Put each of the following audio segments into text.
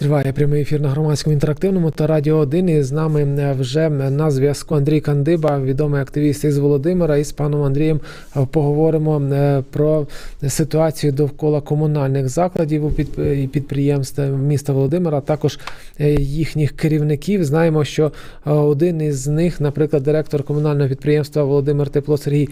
Триває прямий ефір на громадському інтерактивному та радіо 1. І з нами е, вже на зв'язку Андрій Кандиба, відомий активіст із Володимира. І з паном Андрієм е, поговоримо е, про ситуацію довкола комунальних закладів у підприємств міста Володимира, а також їхніх керівників. Знаємо, що один із них, наприклад, директор комунального підприємства Володимир Тепло Сергій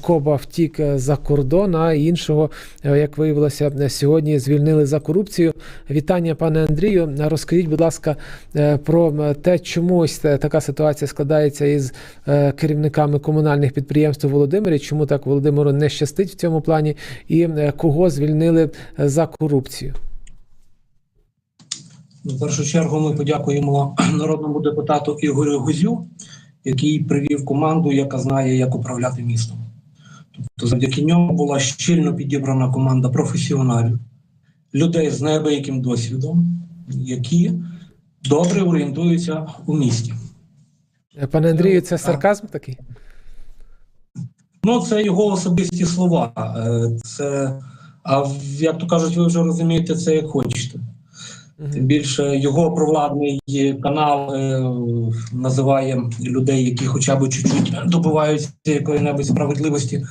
Коба втік за кордон, а іншого, як виявилося, сьогодні звільнили за корупцію. Вітання, пане Андрію. Розкажіть, будь ласка, е, про те, чому ось така ситуація складається із е, керівниками комунальних підприємств у Володимирі. Чому так Володимиру не щастить в цьому плані, і е, кого звільнили за корупцію? Ну, В першу чергу ми подякуємо народному депутату Ігорю Гузю, який привів команду, яка знає, як управляти містом. Тобто, завдяки ньому була щільно підібрана команда професіоналів, людей з неабияким досвідом, які добре орієнтуються у місті. Пане Андрію, це сарказм такий? Ну, це його особисті слова. Е, Це, а як то кажуть, ви вже розумієте це як хочете. Тим більше його провладний канал е, називає людей, які хоча б чуть-чуть добиваються якої-небудь справедливості,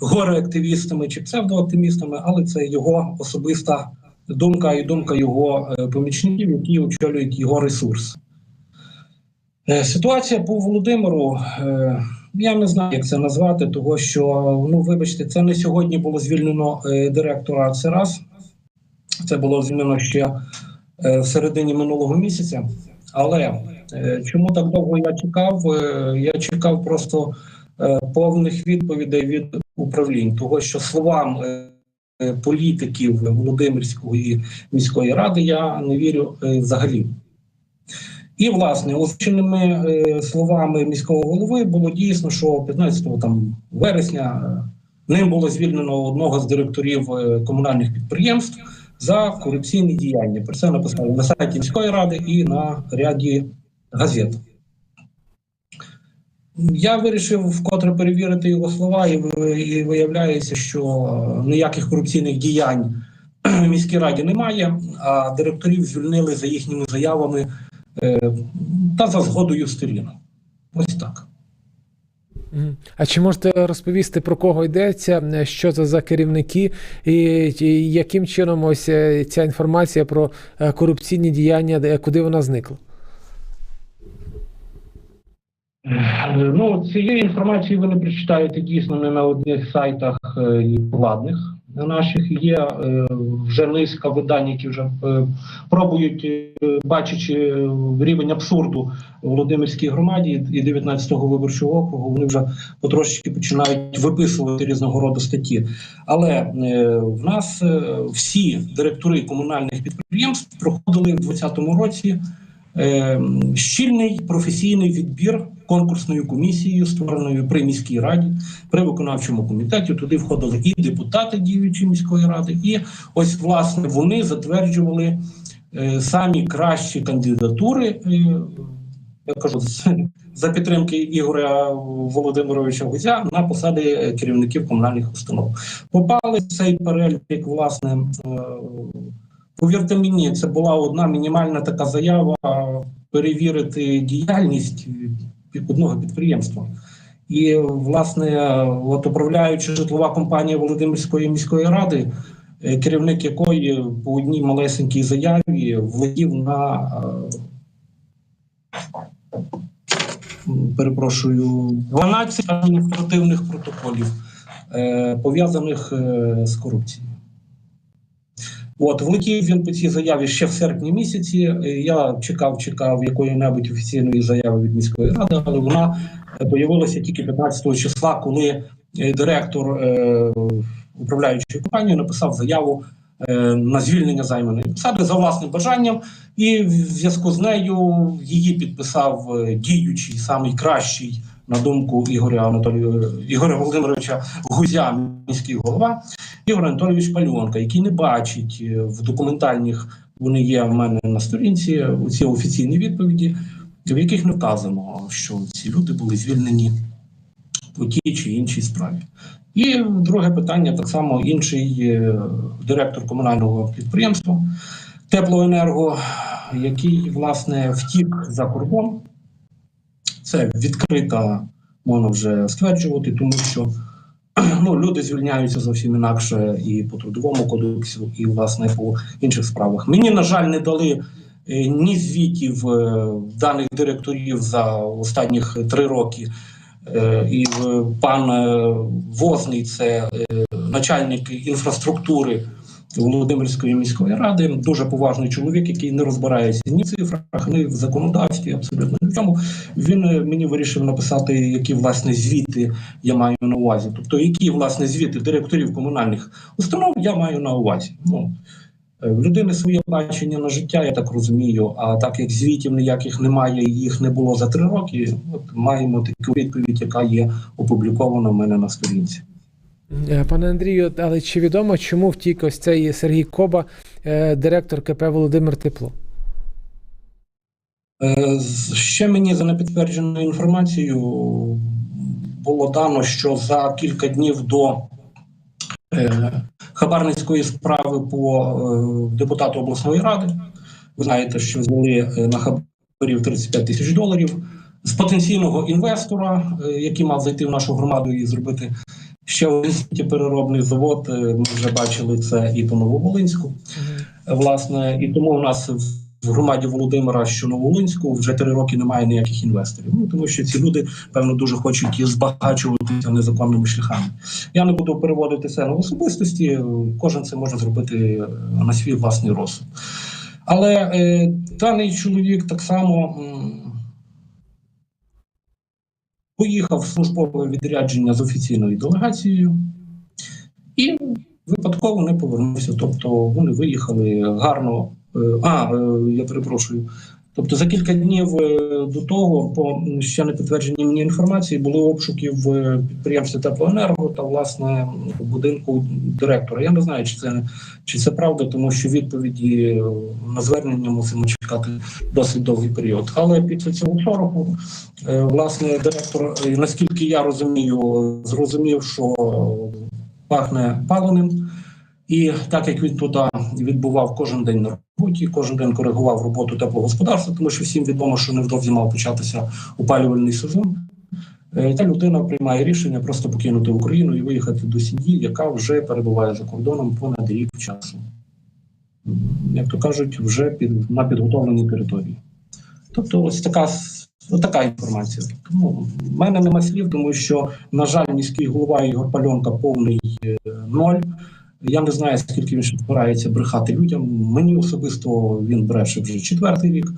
горе-активістами чи псевдоактивістами, але це його особиста думка і думка його е, помічників, які очолюють його ресурс. Е, Ситуація по Володимиру. е, Я не знаю, як це назвати, того що, ну вибачте, це не сьогодні було звільнено директора. Це раз. Це було звільнено ще в середині минулого місяця. Але чому так довго я чекав? Я чекав просто повних відповідей від управлінь, того що словам політиків Володимирської міської ради я не вірю е, взагалі. І, власне, озвученими е, словами міського голови було дійсно, що 15 там, вересня е, ним було звільнено одного з директорів е, комунальних підприємств за корупційні діяння. Про це написали на сайті міської ради і на ряді газет. Я вирішив вкотре перевірити його слова, і, виявляється, що ніяких корупційних діянь в міській раді немає, а директорів звільнили за їхніми заявами е, та за згодою сторін. Ось так. А чи можете розповісти про кого йдеться, що це за керівники, і, і яким чином ось е, ця інформація про е, корупційні діяння, куди вона зникла? Е, Ну, цієї інформації ви не прочитаєте дійсно не на одних сайтах е, владних наших. Є е, вже низка видань, які вже е, пробують, е, бачачи е, рівень абсурду в Володимирській громаді і 19-го виборчого округу, вони вже потрошечки починають виписувати різного роду статті. Але е, в нас е, всі директори комунальних підприємств проходили в 2020 році е, щільний професійний відбір конкурсною комісією, створеною при міській раді, при виконавчому комітеті. Туди входили і депутати діючої міської ради, і ось власне вони затверджували е, самі кращі кандидатури. е, я кажу за підтримки Ігоря Володимировича Гузя на посади е, керівників комунальних установ. Попали в цей перелік, власне, е, Повірте мені, це була одна мінімальна така заява перевірити діяльність одного підприємства. І, власне, от управляючи житлова компанія Володимирської міської ради, е, керівник якої по одній малесенькій заяві влетів на е, перепрошую 12 адміністративних протоколів, е, пов'язаних е, з корупцією. От влетів він по цій заяві ще в серпні місяці. Е, Я чекав, чекав якої-небудь офіційної заяви від міської ради, але вона е, появилася тільки 15 числа, коли е, директор е, управляючої компанії написав заяву е, на звільнення займаної посади за власним бажанням, і в зв'язку з нею її підписав е, діючий самий кращий. На думку Ігоря Анатолію Ігоря Володимировича Гузя, міський голова, Ігор Анатолійович Пальонка, який не бачить е, в документальних, вони є в мене на сторінці, ці офіційні відповіді, в яких не вказано, що ці люди були звільнені по тій чи іншій справі. І друге питання: так само інший е, директор комунального підприємства теплоенерго, який власне втік за кордон. Це відкрита, можна вже стверджувати, тому що ну, люди звільняються зовсім інакше і по трудовому кодексу, і власне по інших справах. Мені, на жаль, не дали е, ні звітів е, даних директорів за останніх три роки. Е, І пан Возний, це начальник інфраструктури Володимирської міської ради, дуже поважний чоловік, який не розбирається ні в цифрах, ні в законодавстві, абсолютно ні в чому. Він е, мені вирішив написати, які власне звіти я маю на увазі. Тобто, які власне звіти директорів комунальних установ я маю на увазі. Ну е, в людини своє бачення на життя, я так розумію. А так як звітів ніяких немає, їх не було за три роки. От маємо таку відповідь, яка є опублікована в мене на сторінці. Е, Пане Андрію, але чи відомо, чому втік ось цей Сергій Коба, е, директор КП Володимир Тепло? Е, Ще мені за непідтвердженою інформацією було дано, що за кілька днів до хабарницької справи по депутату обласної ради. Ви знаєте, що взяли на хабарів 35 тисяч доларів з потенційного інвестора, який мав зайти в нашу громаду і зробити ще один переробний завод. Е, Ми вже бачили це і по Нововолинську. Власне, і тому у нас в громаді Володимира, що Новолинську, вже три роки немає ніяких інвесторів. Ну тому що ці люди, певно, дуже хочуть збагачуватися незаконними шляхами. Я не буду переводити це на особистості. Кожен це може зробити е, на свій власний розсуд. Але е, даний чоловік так само поїхав в службове відрядження з офіційною делегацією і випадково не повернувся. Тобто вони виїхали гарно. Е, А, е, я перепрошую. Тобто за кілька днів е, до того, по ще не підтвердженій мені інформації, були обшуки в е, підприємстві Теплоенерго та власне в будинку директора. Я не знаю, чи це чи це правда, тому що відповіді е, на звернення мусимо чекати досить довгий період. Але після цього шороху, е, власне, директор, наскільки я розумію, зрозумів, що пахне паленим. І так як він туди відбував кожен день на роботі, кожен день коригував роботу теплогосподарства, тому що всім відомо, що невдовзі мав початися опалювальний сезон. е, Ця людина приймає рішення просто покинути Україну і виїхати до сім'ї, яка вже перебуває за кордоном понад рік часу. Як то кажуть, вже під на підготовленій території. Тобто, ось така ось така інформація. Тому в мене нема слів, тому що, на жаль, міський голова Ігор Пальонка повний е, ноль. Я не знаю, скільки він ще збирається брехати людям. Мені особисто він бреше вже четвертий рік.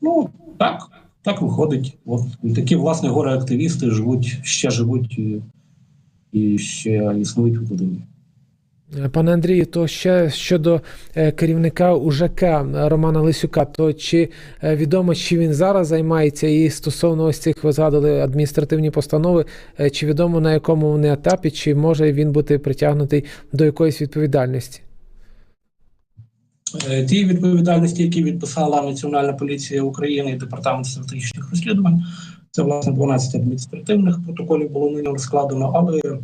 Ну так, так виходить. От такі власне горе активісти живуть, ще живуть і, і ще існують в Володимирі. Е, Пане Андрію, то ще щодо е, керівника УЖК Романа Лисюка, то чи е, відомо, чи він зараз займається і стосовно ось цих ви згадували адміністративні постанови, е, чи відомо на якому вони етапі, чи може він бути притягнутий до якоїсь відповідальності? Е, Ті відповідальності, які відписала Національна поліція України і департамент стратегічних розслідувань, це власне 12 адміністративних протоколів було нині складено, але е,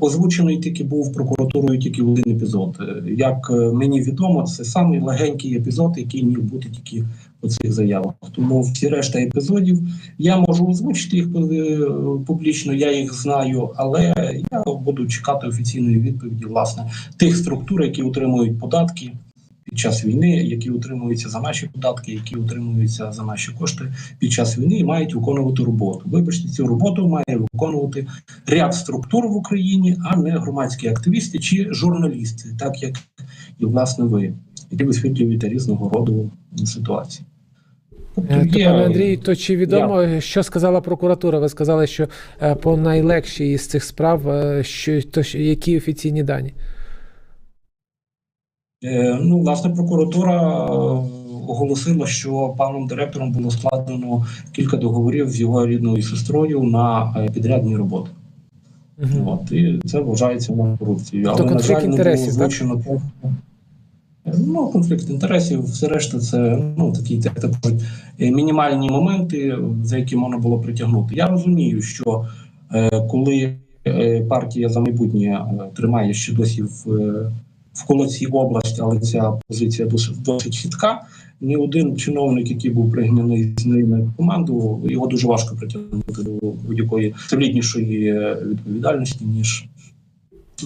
озвучений тільки був прокуратурою тільки один епізод. Е, Як е, мені відомо, це самий легенький епізод, який міг бути тільки по цих заявах. Тому всі решта епізодів я можу озвучити їх е, публічно, я їх знаю, але я буду чекати офіційної відповіді власне тих структур, які отримують податки під час війни, які утримуються за наші податки, які утримуються за наші кошти під час війни і мають виконувати роботу. Вибачте, цю роботу має виконувати ряд структур в Україні, а не громадські активісти чи журналісти, так як і власне ви, які висвітлюєте різного роду ситуації. Тобто Е, є- пане Андрію, то чи відомо, що сказала прокуратура? Ви сказали, що е, по найлегшій із цих справ, е, що то які офіційні дані? Е, Ну, власне, прокуратура е, оголосила, що паном директором було складено кілька договорів з його рідною сестрою на е, підрядні роботи. Мгм. От, і це вважається на корупцією. Тобто Але, на жаль, не було інтересів, так? Ну, конфлікт інтересів, все решта, це ну, такі кажуть, е, мінімальні моменти, за які можна було притягнути. Я розумію, що е, коли партія за майбутнє тримає ще досі в, в Колоці область, але ця позиція досить досить чітка. Ні один чиновник, який був пригнаний з ними в команду, його дуже важко притягнути до будь-якої соліднішої е, відповідальності, ніж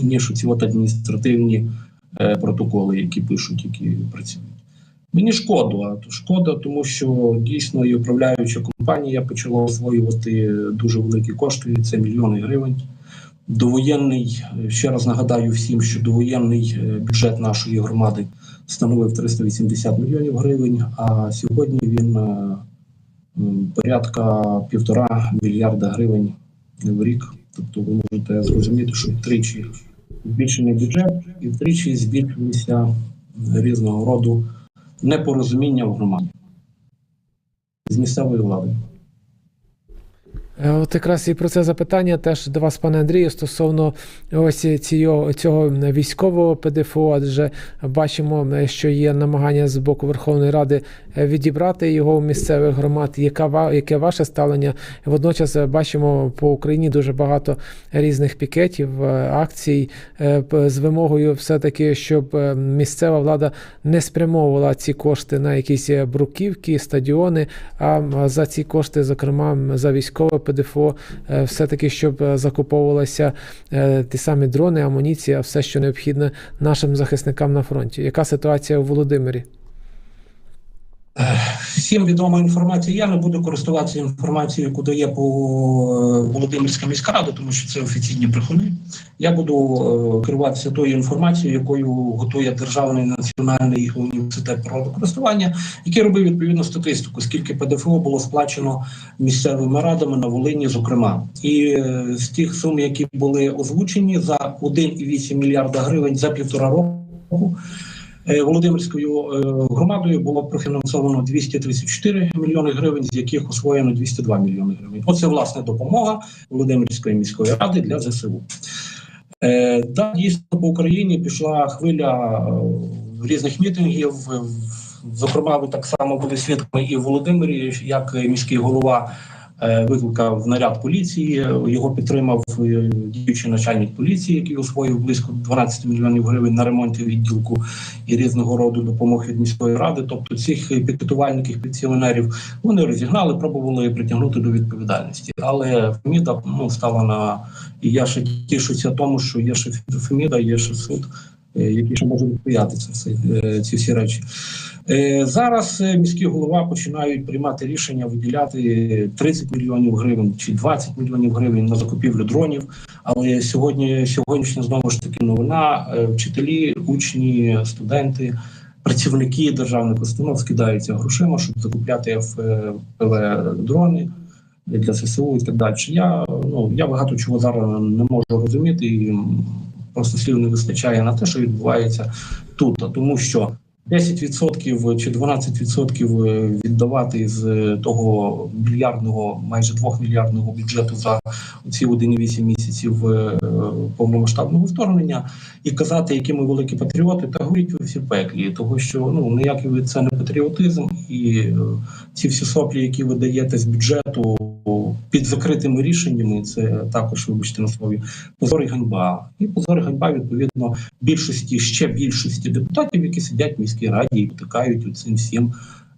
ніж ці от адміністративні е, протоколи, які пишуть, які працюють. Мені шкода, шкода, тому що дійсно і управляюча компанія почала освоювати дуже великі кошти. Це мільйони гривень. Довоєнний ще раз нагадаю всім, що довоєнний е, бюджет нашої громади становив 380 мільйонів гривень. А сьогодні він е, порядка півтора мільярда гривень в рік. Тобто, ви можете зрозуміти, що втричі збільшений бюджет і втричі збільшилися різного роду непорозуміння в громаді з місцевою владою. Е, От якраз і про це запитання теж до вас, пане Андрію, стосовно ось цього, цього військового ПДФО, адже бачимо, що є намагання з боку Верховної Ради е, відібрати його у місцевих громад. Яка яке ваше ставлення? Водночас е, бачимо по Україні дуже багато різних пікетів, акцій з вимогою, все-таки, щоб е, місцева влада не спрямовувала ці кошти на якісь бруківки, стадіони, а за ці кошти, зокрема за військове ПДФО, е, все-таки щоб е, закуповувалися е, ті самі дрони, амуніція, все, що необхідне нашим захисникам на фронті. Яка ситуація у Володимирі? Всім відома інформація. Я не буду користуватися інформацією, яку дає по е, Володимирська міська рада, тому що це офіційні брехуни. Я буду е, керуватися тою інформацією, якою готує Державний національний університет природокористування, який робив відповідну статистику, скільки ПДФО було сплачено місцевими радами на Волині, зокрема, і е, з тих сум, які були озвучені за 1,8 мільярда гривень за півтора року. Е, Володимирською е, громадою було профінансовано 234 мільйони гривень, з яких освоєно 202 мільйони гривень. Оце власне допомога Володимирської міської ради для ЗСУ. Е, да, дійсно по Україні пішла хвиля різних мітингів. Зокрема, ви так само були свідками і в Володимирі, як міський голова викликав наряд поліції. Його підтримав е, діючий начальник поліції, який освоїв близько 12 мільйонів гривень на ремонті відділку і різного роду допомог від міської ради. Тобто цих пікетувальників, пенсіонерів вони розігнали, пробували притягнути до відповідальності. Але Феміда ну стала на і я ще тішуся тому, що є ще Феміда, є ще суд, е, який ще може відстояти це все е, ці всі речі. Е, Зараз міські голова починають приймати рішення виділяти 30 мільйонів гривень чи 20 мільйонів гривень на закупівлю дронів. Але сьогодні сьогоднішня знову ж таки новина: вчителі, учні, студенти, працівники державних установ скидаються грошима, щоб закупляти FPV дрони для ЗСУ і так далі. Я ну я багато чого зараз не можу розуміти, і просто слів не вистачає на те, що відбувається тут, тому що. 10% чи 12% віддавати з того мільярдного, майже 2 мільярдного бюджету за ці 1,8 місяців е, повномасштабного вторгнення і казати, які ми великі патріоти, та говоріть ви всі пеклі, того що ну ніякий це не патріотизм, і е, ці всі соплі, які ви даєте з бюджету під закритими рішеннями, це також, вибачте на слові, позор і ганьба. І позор і ганьба відповідно більшості ще більшості депутатів, які сидять в міській раді і потикають цим всім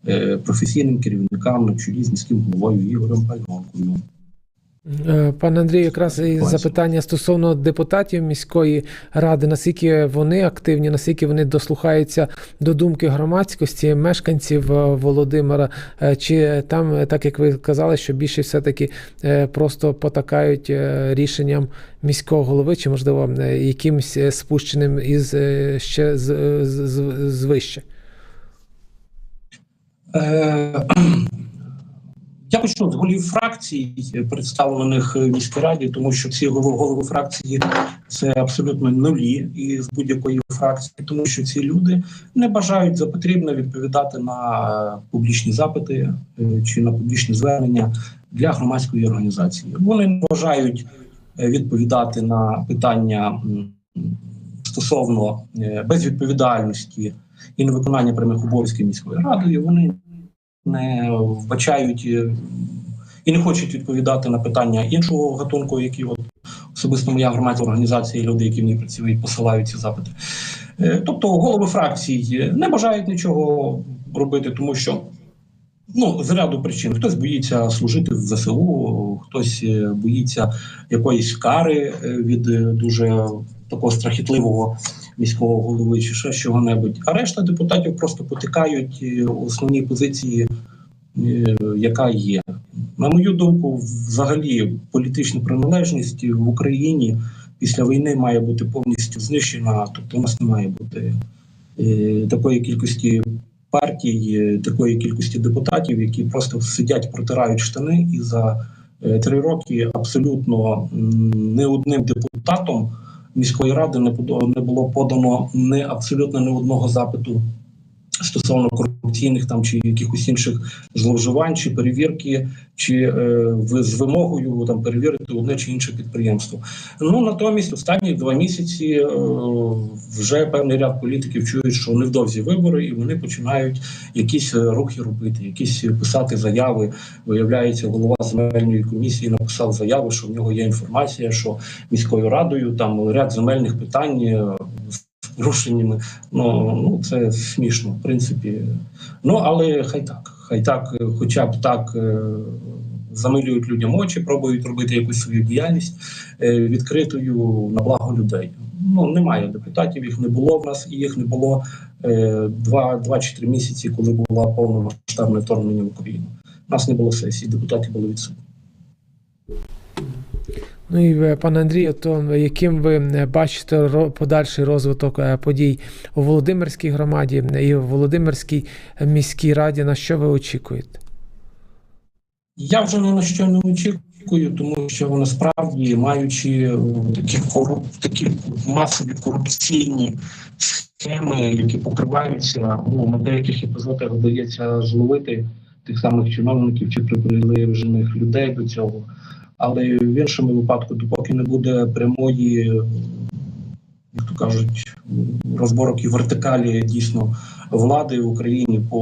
е, професійним керівникам на чолі з міським головою Ігорем Пальонкою. Е, Пане Андрію, якраз і запитання стосовно депутатів міської ради, наскільки вони активні, наскільки вони дослухаються до думки громадськості, мешканців е, Володимира, Е, чи там, так як ви казали, що більше все-таки просто потакають рішенням міського голови, чи можливо якимось спущеним із ще з, з, з, звище? Е, Я почну з голів фракцій, представлених в міській раді, тому що ці голови, фракції це абсолютно нулі і з будь-якої фракції, тому що ці люди не бажають за потрібне відповідати на е, публічні запити е, чи на публічні звернення для громадської організації. Вони не бажають е, відповідати на питання стосовно е, безвідповідальності і невиконання прямих обов'язків міською радою. Вони не вбачають е, і не хочуть відповідати на питання іншого гатунку, які от особисто моя громадська організація, і люди, які в ній працюють, посилають ці запити. Е, Тобто голови фракцій не бажають нічого робити, тому що ну, з ряду причин хтось боїться служити в ЗСУ, хтось е, боїться якоїсь кари е, від е, дуже такого страхітливого міського голови чи ще чого-небудь. А решта депутатів просто потикають е, у основній позиції, е, яка є. На мою думку, взагалі політична приналежність в Україні після війни має бути повністю знищена. Тобто, у нас не має бути е, такої кількості партій, такої кількості депутатів, які просто сидять, протирають штани, і за три роки абсолютно не одним депутатом міської ради не було подано не абсолютно не одного запиту стосовно корупційних там чи якихось інших зловживань, чи перевірки, чи е, з вимогою там перевірити одне чи інше підприємство. Ну натомість останні два місяці е, вже певний ряд політиків чують, що невдовзі вибори, і вони починають якісь е, рухи робити, якісь писати заяви. Виявляється, голова земельної комісії написав заяву, що в нього є інформація, що міською радою там ряд земельних питань. З Порушеннями, ну, ну це смішно, в принципі. Ну але хай так, хай так, хоча б так е, замилюють людям очі, пробують робити якусь свою діяльність е, відкритою на благо людей. Ну немає депутатів, їх не було в нас, і їх не було е, два, чи три місяці, коли було повномасштабне вторгнення в Україну. У нас не було сесії, депутати були відсутні. Ну і е, пане Андрію, то яким ви е, бачите подальший розвиток е, подій у Володимирській громаді і в Володимирській е, міській раді, на що ви очікуєте? Я вже ні на що не очікую, тому що насправді маючи е, такі коруп... такі масові корупційні схеми, які покриваються, ну на деяких епізодах вдається зловити тих самих чиновників чи приближених людей до цього. Але в іншому випадку, допоки не буде прямої, як то кажуть, розборок і вертикалі дійсно влади в Україні по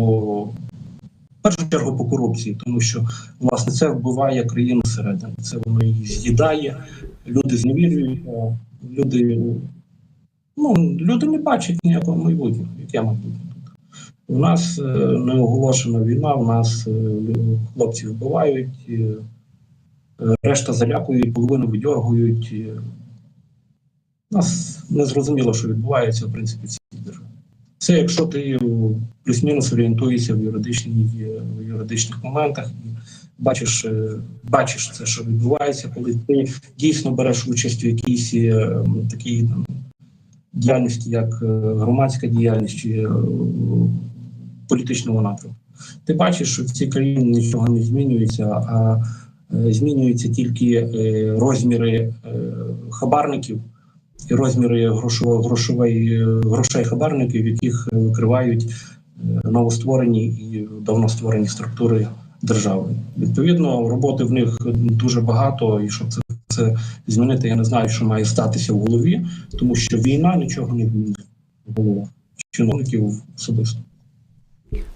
в першу чергу по корупції, тому що власне це вбиває країну всередині. Це воно її з'їдає, люди зневірюються, люди, ну, люди не бачать ніякого майбутнього. Яке майбутнє? У нас е, не оголошена війна, у нас е, хлопці вбивають, е, решта залякують, половину видьоргують. е. Нас не зрозуміло, що відбувається в принципі в цій державі. Це якщо ти плюс-мінус орієнтуєшся в юридичній в юридичних моментах і бачиш, е, бачиш це, що відбувається, коли ти дійсно береш участь у якійсь е, такій там, діяльності, як громадська діяльність чи політичного напрямку. Ти бачиш, що в цій країні нічого не змінюється, а змінюються тільки е, розміри е, хабарників і розміри грошової грошей хабарників, яких е, викривають е, новостворені і давно створені структури держави. Відповідно, роботи в них дуже багато, і щоб це, це змінити, я не знаю, що має статися в голові, тому що війна нічого не змінює в головах чиновників особисто.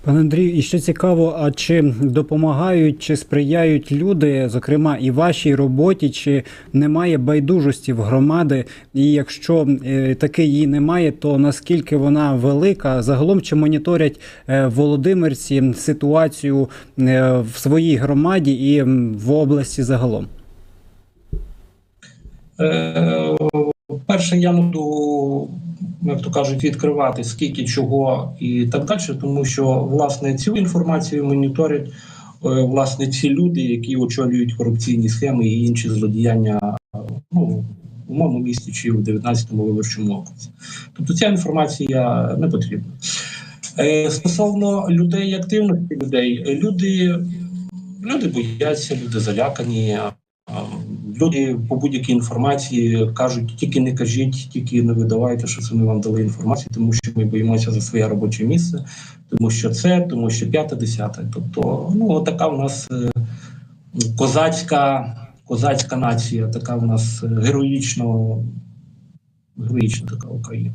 Пане Андрію, і що цікаво, а чи допомагають чи сприяють люди, зокрема і вашій роботі, чи немає байдужості в громади? І якщо е, таки її немає, то наскільки вона велика? Загалом чи моніторять е, володимирці ситуацію е, в своїй громаді і в області загалом? Перше, я буду, як то кажуть, відкривати скільки чого і так далі, тому що власне цю інформацію моніторять е, власне ці люди, які очолюють корупційні схеми і інші злодіяння ну, у моєму місті чи в 19-му виборчому окрузі. Тобто ця інформація не потрібна. Е, Стосовно людей, активності людей, люди, люди бояться, люди залякані. Люди по будь-якій інформації кажуть, тільки не кажіть, тільки не видавайте, що це ми вам дали інформацію, тому що ми боїмося за своє робоче місце, тому що це, тому що п'яте, десяте. Тобто, ну така в нас е, козацька, козацька нація, така в нас е, героїчно, героїчна така Україна.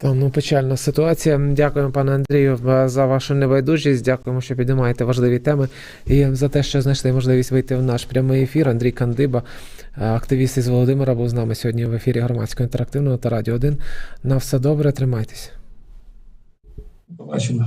Та ну печальна ситуація. Дякуємо, пане Андрію, за вашу небайдужість. Дякуємо, що піднімаєте важливі теми і за те, що знайшли можливість вийти в наш прямий ефір. Андрій Кандиба, е, активіст із Володимира, був з нами сьогодні в ефірі громадського інтерактивного та радіо 1. На все добре, тримайтесь. Побачимо.